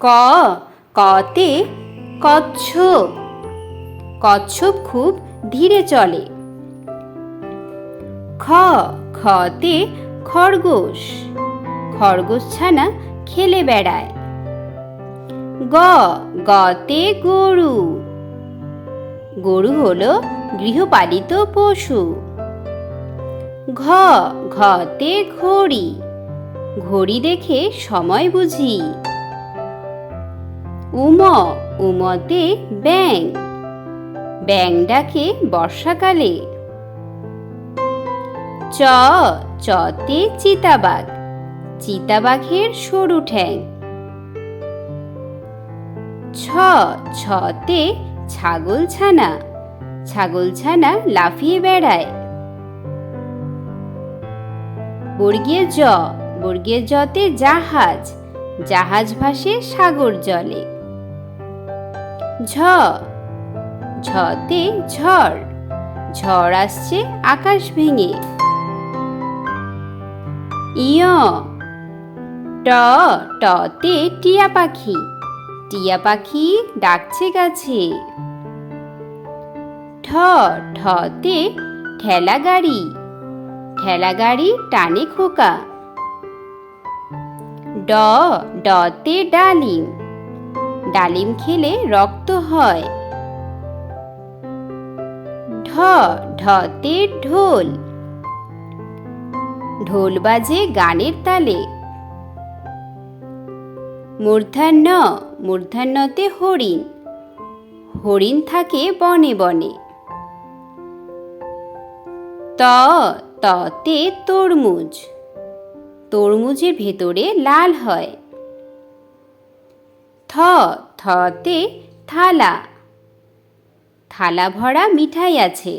ক, কতে কচ্ছপ। কচ্ছপ খুব ধীরে চলে। খ, খতে খরগোশ। খরগোশ ছানা খেলে বেড়ায়। গ, গতে গরু। গরু হলো গৃহপালিত পশু। ঘ, ঘতে ঘড়ি। ঘড়ি দেখে সময় বুঝি। উম, উমতে ব্যাং ব্যাং ডাকে বর্ষাকালে। চ, চতে চিতাবাঘ। চিতাবাঘের সরু ঠ্যাং। ছ, ছতে ছাগল ছানা ছাগল ছানা লাফিয়ে বেড়ায়। বর্গীয় জ, বর্গীয় জতে জাহাজ। জাহাজ ভাসে সাগর জলে। ঝ। ঝতে ঝড়। ঝড় আসছে, আকাশ ভেঙে। ইয়। ট। টতে টিয়া পাখি। টিয়া পাখি ডাকছে গাছে। ঠ। ঠতে ঠেলা গাড়ি। ঠেলা গাড়ি টানে খোকা। ড। ডতে ডালিম। ডালিম খেলে রক্ত হয়। ঢ, ঢতে ঢোল। ঢোল বাজে গানের তালে। মূর্ধান্য, মূর্ধান্যতে হরিণ। হরিণ থাকে বনে বনে। ত, ততে তরমুজ। তরমুজের ভেতরে লাল হয়। থ থতে থালা। থালা ভরা মিঠাই আছে।